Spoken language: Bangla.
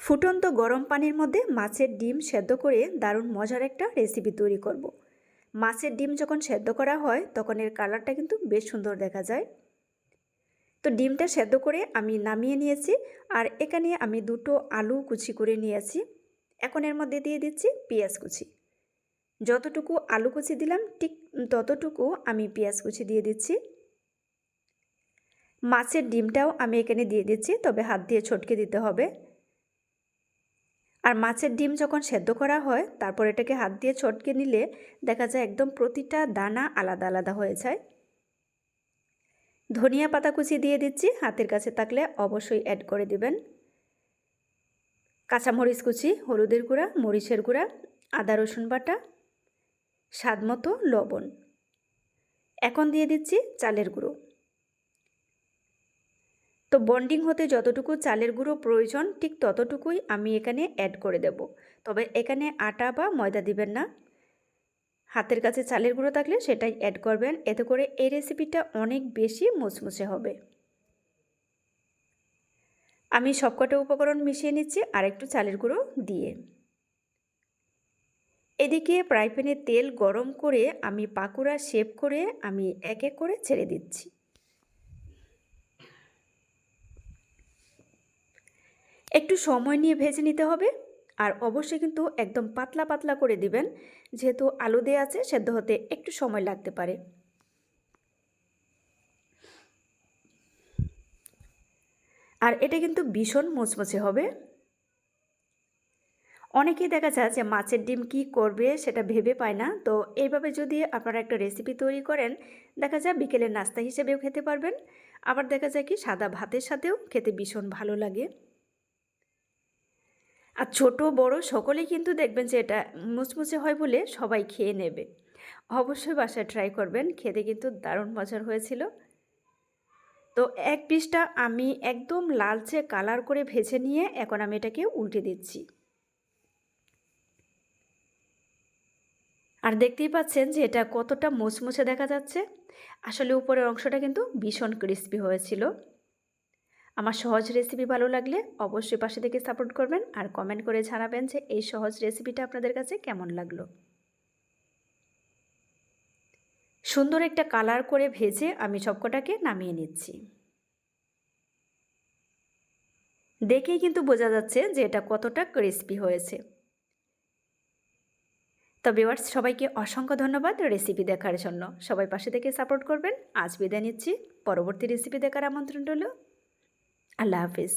ফুটন্ত গরম পানির মধ্যে মাছের ডিম সেদ্ধ করে দারুণ মজার একটা রেসিপি তৈরি করব। মাছের ডিম যখন সেদ্ধ করা হয়, তখন এর কালারটা কিন্তু বেশ সুন্দর দেখা যায়। তো ডিমটা সেদ্ধ করে আমি নামিয়ে নিয়েছি আর এখানে আমি দুটো আলু কুচি করে নিয়েছি। এখন এর মধ্যে দিয়ে দিচ্ছি পেঁয়াজ কুচি। যতটুকু আলু কুচি দিলাম, ঠিক ততটুকু আমি পেঁয়াজ কুচি দিয়ে দিচ্ছি। মাছের ডিমটাও আমি এখানে দিয়ে দিচ্ছি, তবে হাত দিয়ে ছটকে দিতে হবে। আর মাছের ডিম যখন সেদ্ধ করা হয়, তারপর এটাকে হাত দিয়ে ছটকে নিলে দেখা যায় একদম প্রতিটা দানা আলাদা আলাদা হয়ে যায়। ধনিয়া পাতা কুচি দিয়ে দিচ্ছি, হাতের কাছে থাকলে অবশ্যই অ্যাড করে দিবেন। কাঁচামরিচ কুচি, হলুদের গুঁড়া, মরিচের গুঁড়া, আদা রসুন বাটা, স্বাদ মতো লবণ। এখন দিয়ে দিচ্ছি চালের গুঁড়ো। তো বন্ডিং হতে যতটুকু চালের গুঁড়ো প্রয়োজন, ঠিক ততটুকুই আমি এখানে অ্যাড করে দেব। তবে এখানে আটা বা ময়দা দিবেন না। হাতের কাছে চালের গুঁড়ো থাকলে সেটাই অ্যাড করবেন। এতে করে এই রেসিপিটা অনেক বেশি মুচমুচে হবে। আমি সবকটা উপকরণ মিশিয়ে নিচ্ছি, আর একটু চালের গুঁড়ো দিয়ে। এদিকে ফ্রাই প্যানে তেল গরম করে আমি পাকুড়া শেপ করে আমি এক এক করে ছেড়ে দিচ্ছি। একটু সময় নিয়ে ভেজে নিতে হবে। আর অবশ্যই কিন্তু একদম পাতলা পাতলা করে দিবেন। যেহেতু আলু দেওয়া আছে, সেদ্ধ হতে একটু সময় লাগতে পারে। আর এটা কিন্তু ভীষণ মুচমুচে হবে। অনেকেই দেখা যায় যে মাছের ডিম কি করবে সেটা ভেবে পায় না। তো এইভাবে যদি আপনারা একটা রেসিপি তৈরি করেন, দেখা যায় বিকেলের নাস্তা হিসেবেও খেতে পারবেন। আবার দেখা যায় কি সাদা ভাতের সাথেও খেতে ভীষণ ভালো লাগে। আর ছোট, বড় সকলেই কিন্তু দেখবেন যে এটা মুচমুচে হয় বলে সবাই খেয়ে নেবে। অবশ্যই বাসায় ট্রাই করবেন, খেতে কিন্তু দারুণ মজার হয়েছিল। তো এক পিসটা আমি একদম লালচে কালার করে ভেজে নিয়ে এখন আমি এটাকে উল্টে দিচ্ছি। আর দেখতেই পাচ্ছেন যে এটা কতটা মুচমুচে দেখা যাচ্ছে। আসলে উপরের অংশটা কিন্তু ভীষণ ক্রিস্পি হয়েছিল। আমার সহজ রেসিপি ভালো লাগলে অবশ্যই পাশে থেকে সাপোর্ট করবেন আর কমেন্ট করে জানাবেন যে এই সহজ রেসিপিটা আপনাদের কাছে কেমন লাগল। সুন্দর একটা কালার করে ভেজে আমি সবকটাকে নামিয়ে নিচ্ছি। দেখেই কিন্তু বোঝা যাচ্ছে যে এটা কতটা ক্রিস্পি হয়েছে। তো ভিওয়ার্স সবাইকে অসংখ্য ধন্যবাদ রেসিপি দেখার জন্য। সবাই পাশে থেকে সাপোর্ট করবেন। আজ বিদায় নিচ্ছি। পরবর্তী রেসিপি দেখার আমন্ত্রণ রইল। আল্লাহ হাফিজ।